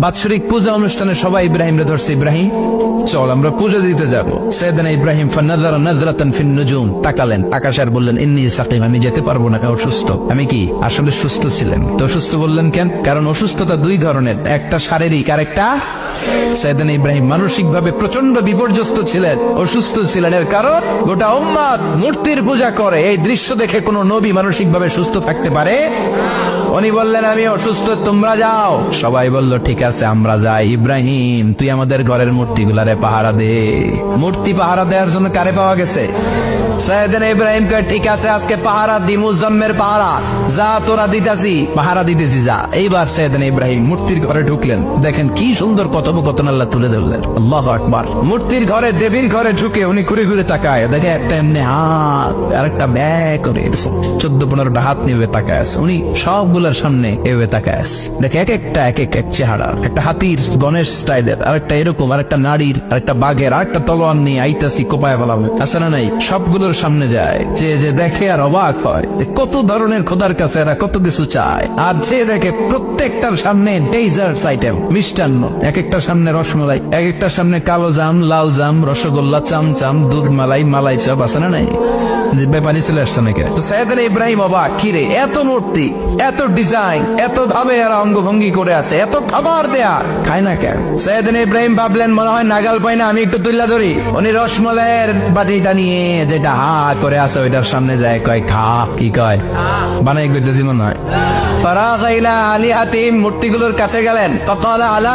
বাৎসরিক পূজা অনুষ্ঠানে সবাই ইব্রাহিম রে ধরছে, ইব্রাহিম, চল, আমরা পূজা দিতে যাব। সেদিন ইব্রাহিম ফান্নাদারা নাজরাতান ফিন নুজুম তাকালেন। আকাশ আর বললেন, ইন্নি সাকিম, আমি যেতে পারব না অসুস্থ আমি কি? আসলে সুস্থ ছিলেন? তো অসুস্থ বললেন কেন? কারণ অসুস্থতা দুই ধরনের, একটা শারীরিক আর একটা সেদিন ইব্রাহিম মানসিক ভাবে প্রচণ্ড বিপর্যস্ত ছিলেন, অসুস্থ ছিলেন। এর কারণ, গোটা উম্মাদ মূর্তির পূজা করে, এই দৃশ্য দেখে কোনো নবী মানসিক ভাবে সুস্থ থাকতে পারে? উনি বললেন, আমি অসুস্থ, তোমরা যাও। সবাই বলল, ঠিক আছে, আমরা যাই। ইব্রাহিম, তুই আমাদের ঘরের মূর্তিগুলারে পাহারা দে। মূর্তি পাহারা দেওয়ার জন্য কারে পাওয়া গেছে? সাইয়েদিন ইব্রাহিম কয় ঠিক আছে, আজকে পাহারা দি মুজাম্মের পাহারা। যা তোরা দিতাছি, পাহারা দিতেছি যা। এইবার সাইয়েদিন ইব্রাহিম মূর্তির ঘরে ঢুকলেন। দেখেন কি সুন্দর কথোপকথন আল্লাহ তুলে ধরলেন। আল্লাহ আকবার। মূর্তির ঘরে, দেবীর ঘরে ঢুকে উনি ঘুরে ঘুরে তাকায়। দেখে একটা এমনি হাত আর একটা ব্যাগ করে চোদ্দ পনেরোটা হাত নিয়ে তাকায় আছে। উনি সবগুলোর সামনে এভাবে তাকায় আছে। দেখে এক একটা, এক এক এক চেহারা। একটা হাতির, গণেশ স্টাইলের আর একটা এরকম আর একটা নারীর আর একটা বাঘের আর একটা তলোয়ার নিয়ে আইতাছি কোপায় ফেলাম আছে না নাই? সবগুলোর সামনে যায়। যে যে দেখে আর অবাক হয় কত ধরনের খোদার কাছে এরা কত কিছু চায়। আর যে দেখে প্রত্যেকটার সামনে ডেজার্টস আইটেম মিষ্টান্ন। এক একটার সামনে রসমালাই এক একটার সামনে কালো জাম, লাল জাম, রসগোল্লা চামচাম দুধ মালাই মালাই চপ, আছে না নাই? এত মূর্তি, এত ডিজাইন এত ভাবে এরা করে আছে, এত দেয়া। খায় না কেন? ইব্রাহিম ভাবলেন, মনে হয় নাগাল পাই না, আমি একটু তুল্লা ধরি। উনি রসমলাইয়ের বাটিটা নিয়ে যেটা হা করে ওইটার সামনে যায়, কয়, খা কি কয়? বানাই মনে হয়। আলা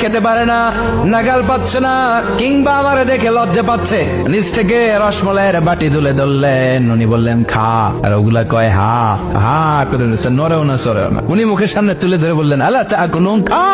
খেতে পারে না, নাগাল পাচ্ছে না, কিংবা আমার দেখে লজ্জা পাচ্ছে। নিচ থেকে রসমলাইয়ের বাটি তুলে ধরলেন। উনি বললেন, খা আর ওগুলা কয়, হা হা করে নরেও না সরেও না। উনি মুখের সামনে তুলে ধরে বললেন কুনুন খা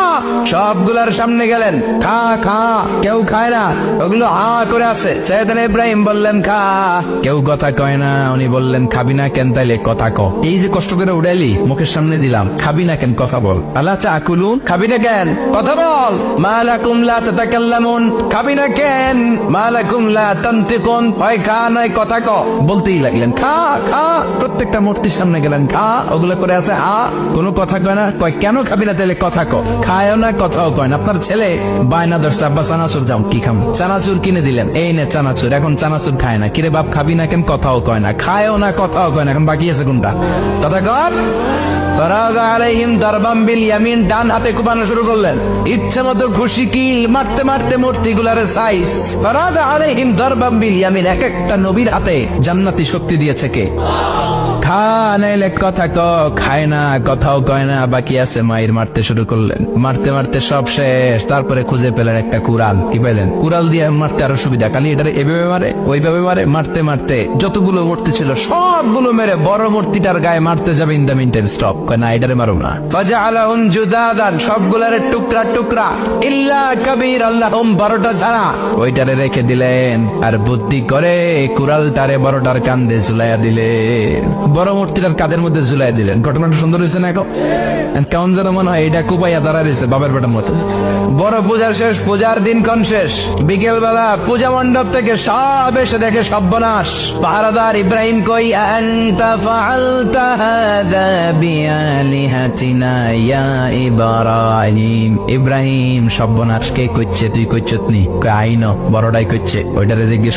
সবগুলার সামনে গেলেন, খা খা, কেউ খায় না। ওগুলো হা করে আছে। সৈয়দান ইব্রাহিম বললেন, খা। কেউ কথা কয় না, উনি বললেন, খাবি না কেন তাইলে কথা ক। এই যে কষ্ট করে উড়াইলি, মুখের সামনে দিলাম, খাবি না কেন, কথা বল। আল্লাহ চা কুলুন? খাবি না কেন, কথা বল। মালাকুম লা তাতাকাল্লামুন। খাবি না কেন? মালাকুম লা তানতিকুন। হয়, খা নাই কথা ক। বলতেই লাগলেন, খা খা। প্রত্যেকটা মূর্তির সামনে গেলেন, খা। ওগুলো করে আছে, আ। কোনো কথা কয় না, কয়, কেন খাবি না তাহলে কথা ক? খায়ও না, কথাও কয় না। আপনার ছেলে? বায়না ধরছে আব্বা চানাচুর যাও কি খাম? চানাচুর কিনে দিলেন। এই নে চানাচুর, এখন চানাচুর খায় না। কিরে বাপ, খাবি না কেন কথাও কয় না। খায়ও না, কথাও কয় না। এখন বাকি আছে কোনটা? কথা কর ডান হাতে শুরু করলেন। ইচ্ছে মতো কিল মারতে মারতে ইয়ামিন, এক একটা নবীর হাতে জান্নাতি শক্তি দিয়েছে কে? খা কথা ক, খায় না, কথাও কয় না, বাকি আছে মায়ের মারতে শুরু করলেন মারতে মারতে সব শেষ, তারপরে খুঁজে পেলেন একটা কুড়াল, কি পেলেন কুড়াল দিয়ে মারতে আরও সুবিধা, খালি এটারে এভাবে মারে, ওইভাবে মারে, মারতে মারতে যতগুলো মূর্তি ছিল, সবগুলো মেরে বড় মূর্তিটার গায়ে মারতে যাবে in the mean time stop কয় না, এটারে মারো না। ফাজা আলাহুন জুদাদান, সবগুলার টুকরা টুকরা, ইল্লা কবির আল্লাহম বারোটা ছাড়া ওইটারে রেখে দিলেন, আর বুদ্ধি করে কুড়ালটারে বড়টার কান্দে ঝুলাইয়া দিলেন। বড় মূর্তিটার কাদের মধ্যে ঝুলাই দিলেন? ঘটনাটা সুন্দর হয়েছে না এখন? কেমন যেন মনে হয় এটা কুপাইয়া দাঁড়া রয়েছে, বাবার বেটার মতো। বড় পূজার শেষ, পূজার দিন কোন শেষ। বিকেল বেলা পূজা মণ্ডপ থেকে সব এসে দেখে সব্যনাশ পাহারাদার ইব্রাহিম কই, আনতা ফাআলতা হাদা বিআলিহাতিনা ইয়া ইব্রাহিম? ইব্রাহিম সব্যনাশ কে কইছে তুই কইছত নি? আইনো, বড়টাই কইছে ওইটারে জিজ্ঞেস